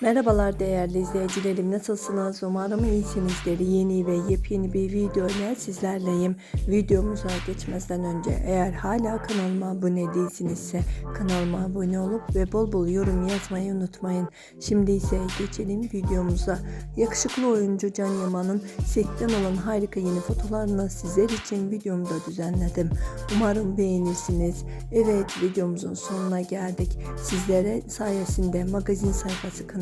Merhabalar değerli izleyicilerim nasılsınız? Umarım iyisinizdir. Yeni ve yepyeni bir video ile sizlerleyim. Videomuza geçmezden önce eğer hala kanalıma abone değilsinizse kanalıma abone olup ve bol bol yorum yazmayı unutmayın. Şimdi ise geçelim videomuza. Yakışıklı oyuncu Can Yaman'ın setten olan harika yeni fotolarını sizler için videomda düzenledim. Umarım beğenirsiniz. Evet videomuzun sonuna geldik. Sizlere sayesinde magazin sayfası kanalı